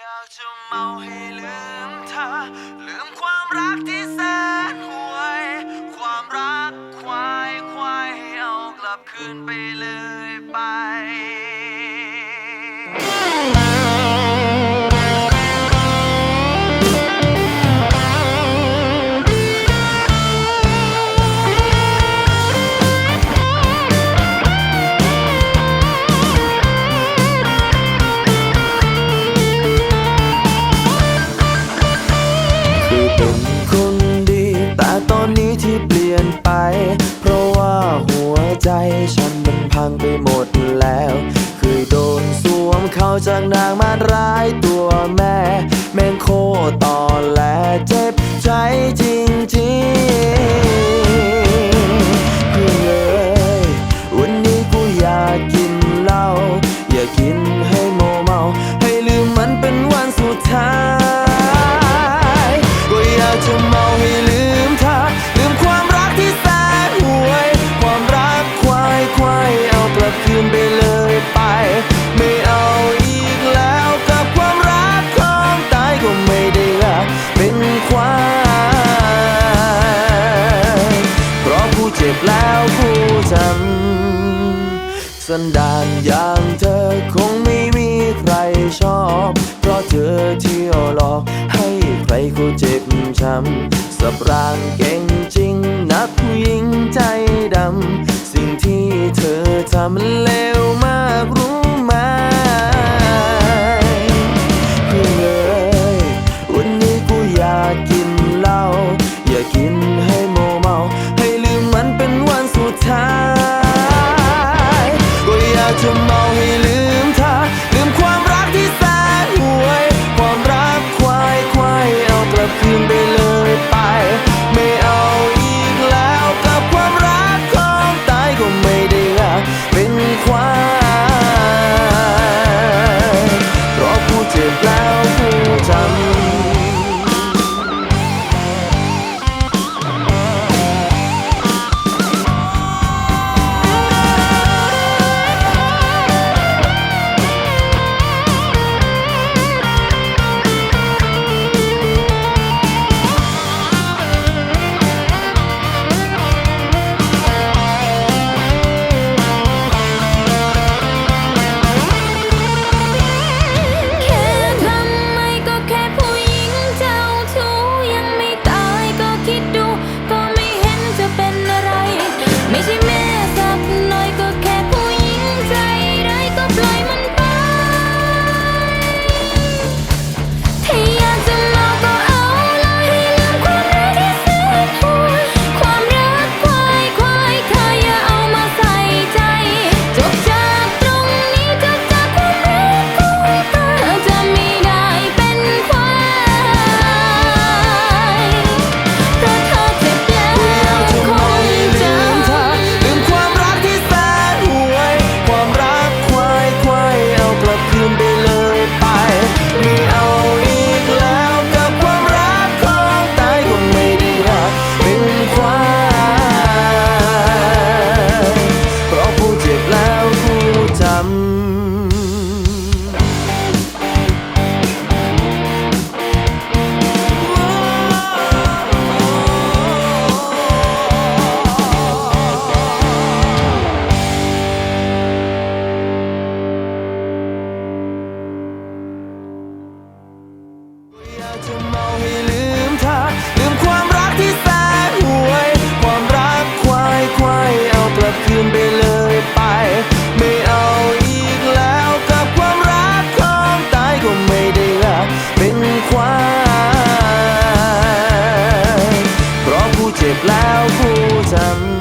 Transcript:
อยากจะเมาให้ลืมเธอ ลืมความรักที่แสนห่วย ความรักควายควายใหเอากลับคืนไปเลยไป หมดแล้ว เคยโดนสวมเขาจากนางมาร้ายตัวแม่ แม่งโคตอแหลเจ็บใจจริง ผู้ทำสันดานอย่างเธอคงไม่มีใครชอบ เพราะเธอเที่ยวหลอกให้ใครเขาเจ็บช้ำสับรางเก่งจริงนักผู้หญิงใจดำ สิ่งที่เธอทำเลว 不怎么。